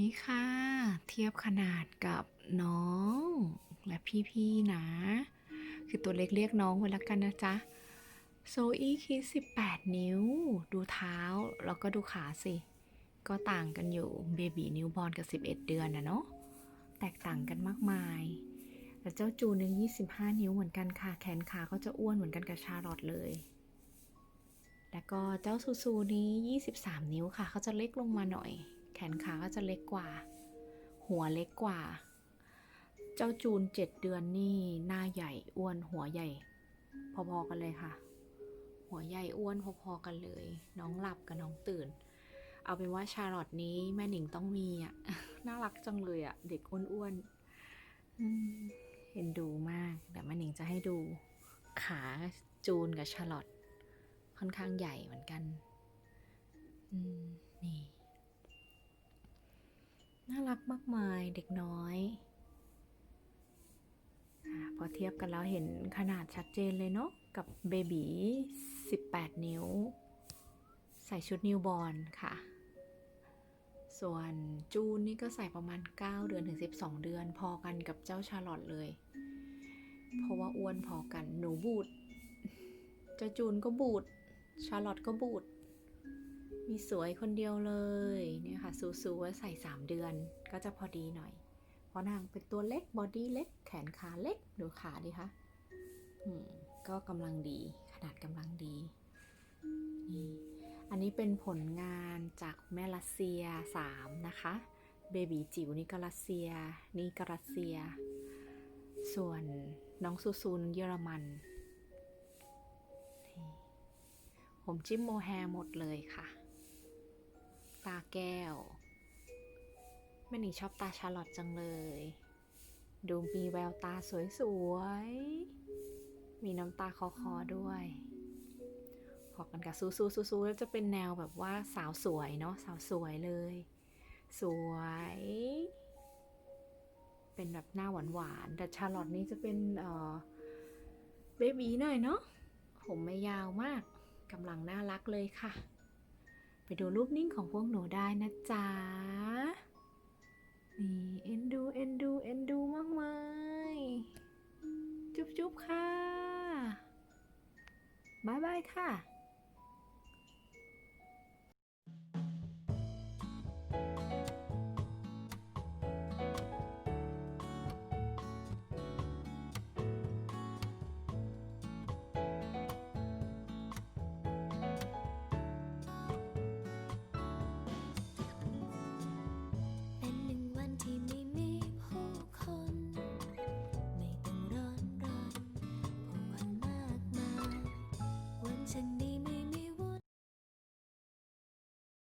นี่ค่ะ เทียบขนาดกับน้องและพี่ๆนะ คือตัวเล็กเรียกน้องไว้แล้วกันนะจ๊ะ โซอี้คิด18 นิ้ว ดูเท้าแล้วก็ดูขาสิ ก็ต่างกันอยู่เบบีนิวบอร์นกับ 11 เดือนนะเนาะแตกต่างกันมากมายแต่เจ้าจูนเนี่ย25นิ้วเหมือนกันค่ะ แขนขาก็จะอ้วนเหมือนกันกับชาร์ลอตเลย แล้วก็เจ้าซูซูนี้ 23 นิ้วค่ะ เขาจะเล็กลงมาหน่อย แขนขาก็จะเล็กกว่า หัวเล็กกว่า เจ้าจูน7เดือนนี่หน้าใหญ่อ้วนหัวใหญ่ พอๆกันเลยค่ะ หัวใหญ่อ้วนพอๆกันเลย น้องหลับกับน้องตื่น เอาเป็นว่าชาร์ลอตนี้แม่หนิงต้องมีอะ น่ารักจังเลยอะ เด็กอ้วนๆเห็นดูมากเดี๋ยวแม่หนิงจะให้ดูขาจูนกับชาร์ลอตค่อนข้างใหญ่เหมือนกัน อืม นี่ น่ารักมากมายเด็กน้อยอพอเทียบกันแล้วเห็นขนาดชัดเจนเลยเนาะกับเบบี18 นิ้ว ใส่ชุดนิวบอร์นค่ะ ส่วนจูนนี่ก็ใส่ประมาณ 9 เดือนถึง 12 เดือนพอกันกับเจ้าชาร์ลอตเลย เพราะว่าอ้วนพอกันหนูบูดเจ้าจูนก็บูดชาร์ลอตก็บูด มีสวยคนเดียวเลยเนี่ยค่ะซูซูว่าใส่ 3 เดือนก็จะพอดีหน่อย เพราะนางเป็นตัวเล็กบอดี้เล็ก แขนขาเล็กดูขาดิคะอืมก็กำลังดีขนาดกำลังดีนี่อันนี้เป็นผลงานจากแม่รัสเซีย 3 นะคะเบบีจิ๋วนี่ก็รัสเซีย นี่ก็รัสเซีย ส่วนน้องซูซูนเยอรมันนี่ผมจิ้มโมแฮร์หมดเลยค่ะ ตาแก้วแม่หนิงชอบตาชาร์ลอตจังเลย ดูมีแววตาสวยๆ มีน้ำตาคอคอๆด้วยพอกันกับซูซูซูซูแล้วจะเป็นแนวแบบว่าสาวสวยเนาะสาวสวยเลย สวย เป็นแบบหน้าหวานหวานๆแต่ชาร์ลอตนี่จะเป็นเออเบบีหน่อยเนาะผมไม่ยาวมากกำลังน่ารักเลยค่ะ ไปดูรูปนิ่งของพวกหนูได้นะจ๊ะ นี่เอ็นดูเอ็นดูเอ็นดูมากมายจุ๊บจุ๊บค่ะบายบายค่ะ